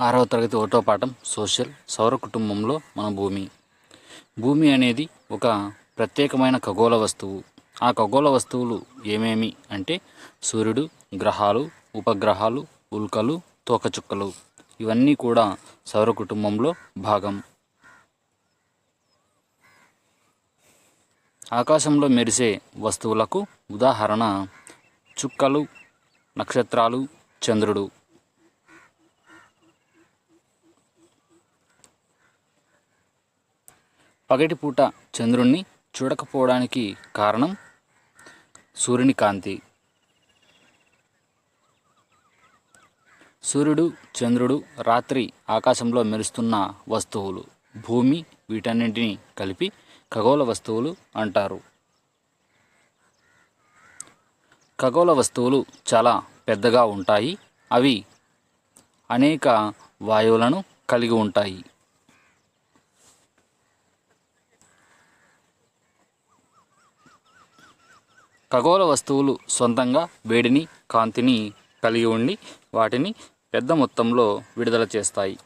ఆరవ తరగతి ఒకటో పాఠం సోషల్ సౌర కుటుంబంలో మన భూమి. భూమి అనేది ఒక ప్రత్యేకమైన ఖగోళ వస్తువు. ఆ ఖగోళ వస్తువులు ఏమేమి అంటే సూర్యుడు గ్రహాలు ఉపగ్రహాలు ఉల్కలు తోకచుక్కలు. ఇవన్నీ కూడా సౌర కుటుంబంలో భాగం. ఆకాశంలో మెరిసే వస్తువులకు ఉదాహరణ చుక్కలు నక్షత్రాలు చంద్రుడు. పగటిపూట చంద్రుణ్ణి చూడకపోవడానికి కారణం సూర్యుని కాంతి సూర్యుడు చంద్రుడు రాత్రి ఆకాశంలో మెరుస్తున్న వస్తువులు భూమి వీటన్నింటినీ కలిపి ఖగోళ వస్తువులు అంటారు. ఖగోళ వస్తువులు చాలా పెద్దగా ఉంటాయి అవి అనేక వాయువులను కలిగి ఉంటాయి. ఖగోళ వస్తువులు సొంతంగా వేడిని కాంతిని కలిగి ఉండి వాటిని పెద్ద మొత్తంలో విడుదల చేస్తాయి.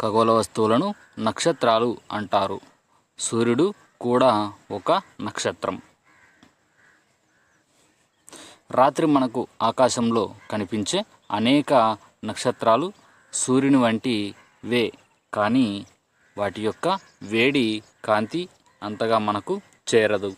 ఖగోళ వస్తువులను నక్షత్రాలు అంటారు. సూర్యుడు కూడా ఒక నక్షత్రం. రాత్రి మనకు ఆకాశంలో కనిపించే అనేక నక్షత్రాలు సూర్యుని వంటి వే కానీ వాటి యొక్క వేడి కాంతి అంతగా మనకు చేరదు.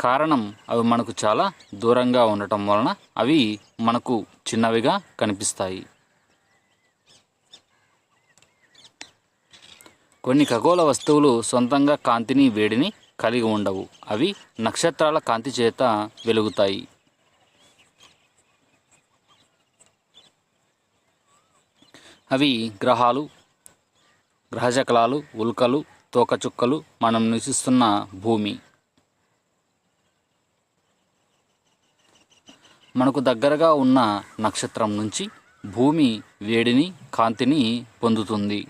కారణం అవి మనకు చాలా దూరంగా ఉండటం వలన అవి మనకు చిన్నవిగా కనిపిస్తాయి. కొన్ని ఖగోళ వస్తువులు సొంతంగా కాంతిని వేడిని కలిగి ఉండవు. అవి నక్షత్రాల కాంతి చేత వెలుగుతాయి. అవి గ్రహాలు గ్రహచక్రాలు ఉల్కలు తోకచుక్కలు మనం నివసిస్తున్న భూమి. మనకు దగ్గరగా ఉన్న నక్షత్రం నుంచి భూమి వేడిని కాంతిని పొందుతుంది.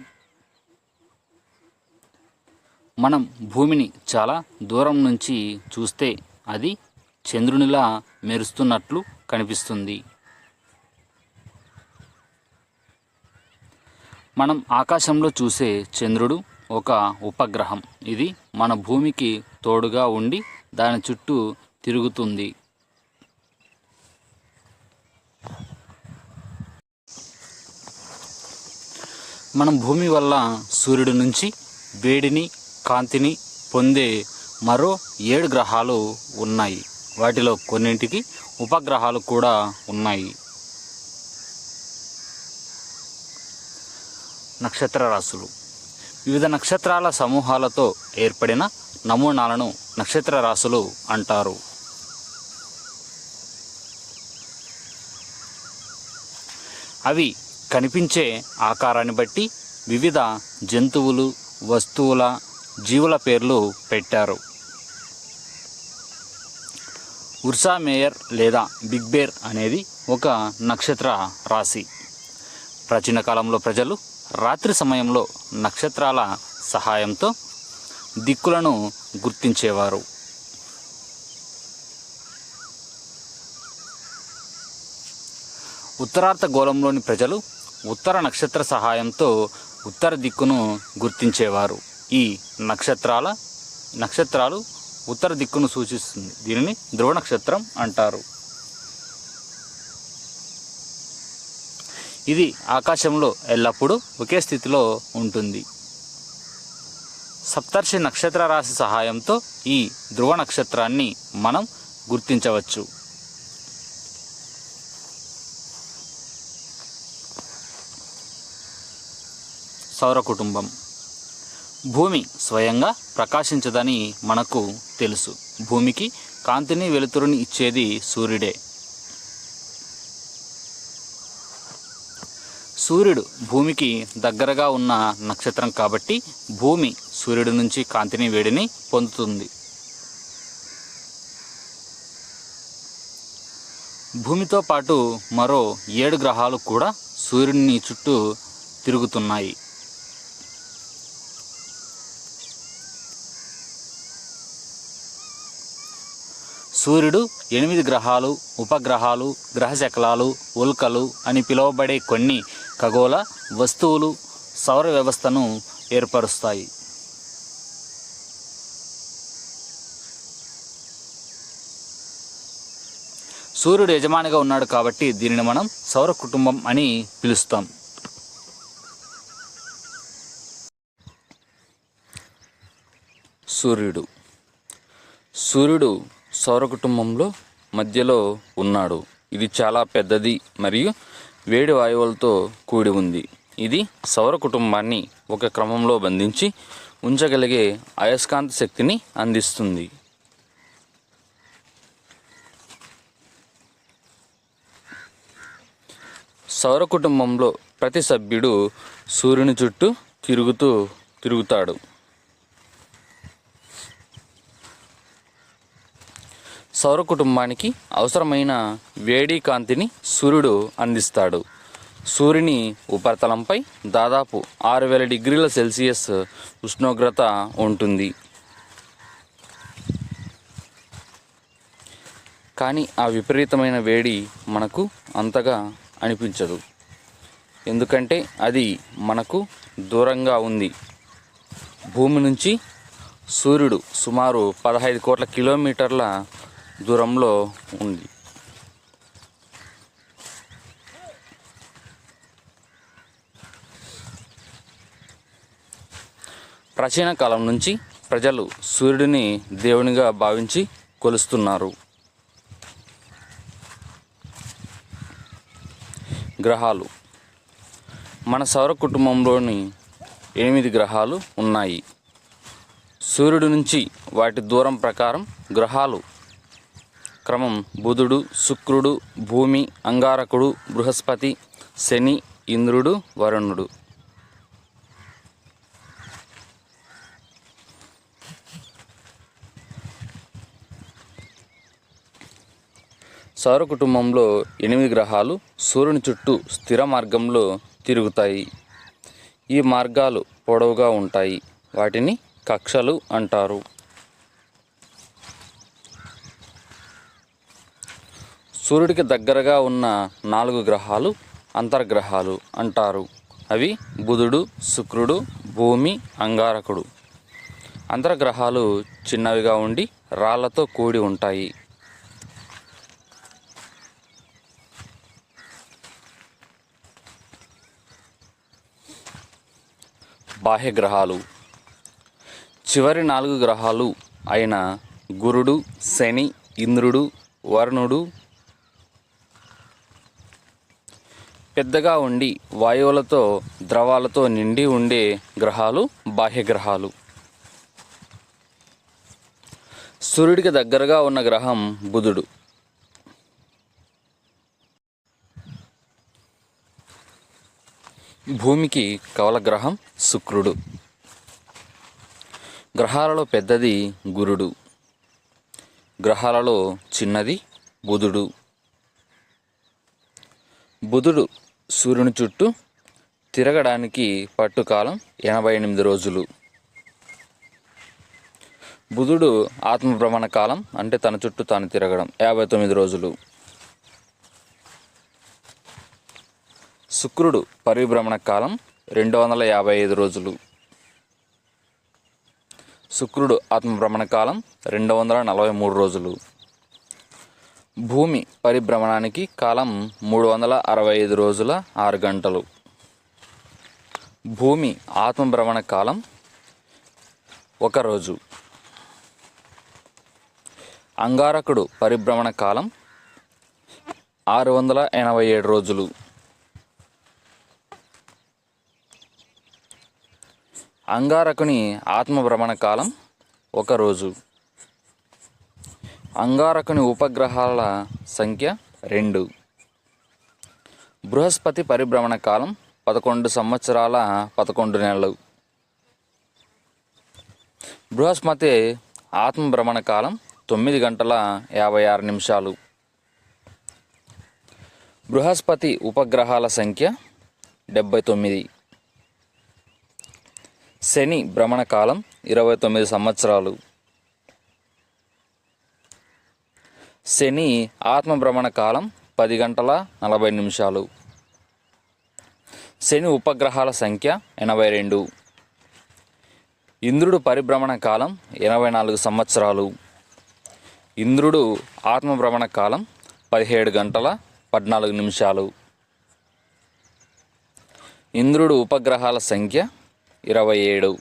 మనం భూమిని చాలా దూరం నుంచి చూస్తే అది చంద్రునిలా మెరుస్తున్నట్లు కనిపిస్తుంది. మనం ఆకాశంలో చూసే చంద్రుడు ఒక ఉపగ్రహం. ఇది మన భూమికి తోడుగా ఉండి దాని చుట్టూ తిరుగుతుంది. మనం భూమి వల్ల సూర్యుడి నుంచి వేడిని కాంతిని పొందే మరో ఏడు గ్రహాలు ఉన్నాయి. వాటిలో కొన్నింటికి ఉపగ్రహాలు కూడా ఉన్నాయి. నక్షత్ర రాశులు వివిధ నక్షత్రాల సమూహాలతో ఏర్పడిన నమూనాలను నక్షత్ర రాశులు అంటారు. అవి కనిపించే ఆకారాన్ని బట్టి వివిధ జంతువులు వస్తువుల జీవుల పేర్లు పెట్టారు. ఉర్సా మేయర్ లేదా బిగ్ బేర్ అనేది ఒక నక్షత్ర రాశి. ప్రాచీన కాలంలో ప్రజలు రాత్రి సమయంలో నక్షత్రాల సహాయంతో దిక్కులను గుర్తించేవారు. ఉత్తరార్ధ గోళంలోని ప్రజలు ఉత్తర నక్షత్ర సహాయంతో ఉత్తర దిక్కును గుర్తించేవారు. ఈ నక్షత్రాల నక్షత్రాలు ఉత్తర దిక్కును సూచిస్తుంది. దీనిని ధ్రువ నక్షత్రం అంటారు. ఇది ఆకాశంలో ఎల్లప్పుడూ ఒకే స్థితిలో ఉంటుంది. సప్తర్షి నక్షత్ర రాశి సహాయంతో ఈ ధ్రువ నక్షత్రాన్ని మనం గుర్తించవచ్చు. సౌర కుటుంబం. భూమి స్వయంగా ప్రకాశించదని మనకు తెలుసు. భూమికి కాంతిని వెలుతురుని ఇచ్చేది సూర్యుడే. సూర్యుడు భూమికి దగ్గరగా ఉన్న నక్షత్రం కాబట్టి భూమి సూర్యుడి నుంచి కాంతిని వేడిని పొందుతుంది. భూమితో పాటు మరో ఏడు గ్రహాలు కూడా సూర్యుడిని చుట్టూ తిరుగుతున్నాయి. సూర్యుడు ఎనిమిది గ్రహాలు ఉపగ్రహాలు గ్రహశకలాలు ఉల్కలు అని పిలువబడే కొన్ని ఖగోళ వస్తువులు సౌర వ్యవస్థను ఏర్పరుస్తాయి. సూర్యుడు యజమానిగా ఉన్నాడు కాబట్టి దీనిని మనం సౌర కుటుంబం అని పిలుస్తాం. సూర్యుడు. సూర్యుడు సౌర కుటుంబంలో మధ్యలో ఉన్నాడు. ఇది చాలా పెద్దది మరియు వేడి వాయువులతో కూడి ఉంది. ఇది సౌర కుటుంబాన్ని ఒక క్రమంలో బంధించి ఉంచగలిగే అయస్కాంత శక్తిని అందిస్తుంది. సౌర కుటుంబంలో ప్రతి సభ్యుడు సూర్యుని చుట్టూ తిరుగుతూ తిరుగుతాడు. సౌర కుటుంబానికి అవసరమైన వేడి కాంతిని సూర్యుడు అందిస్తాడు. సూర్యుని ఉపరితలంపై దాదాపు ఆరు వేల డిగ్రీల సెల్సియస్ ఉష్ణోగ్రత ఉంటుంది. కానీ ఆ విపరీతమైన వేడి మనకు అంతగా అనిపించదు. ఎందుకంటే అది మనకు దూరంగా ఉంది. భూమి నుంచి సూర్యుడు సుమారు పదహైదు కోట్ల కిలోమీటర్ల దూరంలో ఉంది. ప్రాచీన కాలం నుంచి ప్రజలు సూర్యుడిని దేవునిగా భావించి కొలుస్తున్నారు. గ్రహాలు. మన సౌర కుటుంబంలోని ఎనిమిది గ్రహాలు ఉన్నాయి. సూర్యుడి నుంచి వాటి దూరం ప్రకారం గ్రహాలు క్రమం బుధుడు శుక్రుడు భూమి అంగారకుడు బృహస్పతి శని ఇంద్రుడు వరుణుడు. సౌర కుటుంబంలో ఎనిమిది గ్రహాలు సూర్యుని చుట్టూ స్థిర మార్గంలో తిరుగుతాయి. ఈ మార్గాలు పొడవుగా ఉంటాయి. వాటిని కక్షలు అంటారు. సూర్యుడికి దగ్గరగా ఉన్న నాలుగు గ్రహాలు అంతర్గ్రహాలు అంటారు. అవి బుధుడు శుక్రుడు భూమి అంగారకుడు. అంతర్గ్రహాలు చిన్నవిగా ఉండి రాళ్ళతో కూడి ఉంటాయి. బాహ్య గ్రహాలు చివరి నాలుగు గ్రహాలు అయిన గురుడు శని ఇంద్రుడు వరుణుడు పెద్దగా ఉండి వాయువులతో ద్రవాలతో నిండి ఉండే గ్రహాలు బాహ్య గ్రహాలు సూర్యుడికి దగ్గరగా ఉన్న గ్రహం బుధుడు. భూమికి కవల గ్రహం శుక్రుడు. గ్రహాలలో పెద్దది గురుడు. గ్రహాలలో చిన్నది బుధుడు. బుధుడు సూర్యుని చుట్టూ తిరగడానికి పట్టుకాలం ఎనభై ఎనిమిది రోజులు. బుధుడు ఆత్మభ్రమణ కాలం అంటే తన చుట్టూ తాను తిరగడం యాభై తొమ్మిది రోజులు. శుక్రుడు పరిభ్రమణ కాలం రెండు వందల యాభై ఐదు రోజులు. శుక్రుడు ఆత్మభ్రమణ కాలం రెండు వందల నలభై మూడు రోజులు. భూమి పరిభ్రమణానికి కాలం మూడు వందల అరవై ఐదు రోజుల ఆరు గంటలు. భూమి ఆత్మభ్రమణ కాలం ఒక రోజు. అంగారకుడు పరిభ్రమణ కాలం ఆరు వందల ఎనభై ఏడు రోజులు. అంగారకుని ఆత్మభ్రమణ కాలం ఒక రోజు. అంగారకుని ఉపగ్రహాల సంఖ్య రెండు. బృహస్పతి పరిభ్రమణ కాలం పదకొండు సంవత్సరాల పదకొండు నెలలు. బృహస్పతి ఆత్మభ్రమణ కాలం తొమ్మిది గంటల యాభై ఆరు నిమిషాలు. బృహస్పతి ఉపగ్రహాల సంఖ్య డెబ్బై తొమ్మిది. శని భ్రమణ కాలం ఇరవై తొమ్మిది సంవత్సరాలు. శని ఆత్మభ్రమణ కాలం పది గంటల నలభై నిమిషాలు. శని ఉపగ్రహాల సంఖ్య ఎనభై రెండు. ఇంద్రుడు పరిభ్రమణ కాలం ఎనభై నాలుగు సంవత్సరాలు. ఇంద్రుడు ఆత్మభ్రమణ కాలం పదిహేడు గంటల పద్నాలుగు నిమిషాలు. ఇంద్రుడు ఉపగ్రహాల సంఖ్య ఇరవై ఏడు.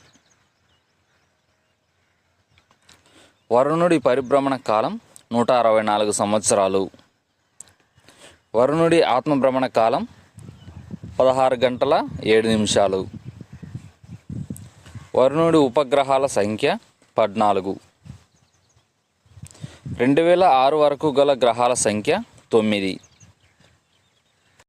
వరుణుడి పరిభ్రమణ కాలం నూట అరవై నాలుగు సంవత్సరాలు. వరుణుడి ఆత్మభ్రమణ కాలం పదహారు గంటల ఏడు నిమిషాలు. వరుణుడి ఉపగ్రహాల సంఖ్య పద్నాలుగు. రెండు వేల ఆరు వరకు గల గ్రహాల సంఖ్య తొమ్మిది.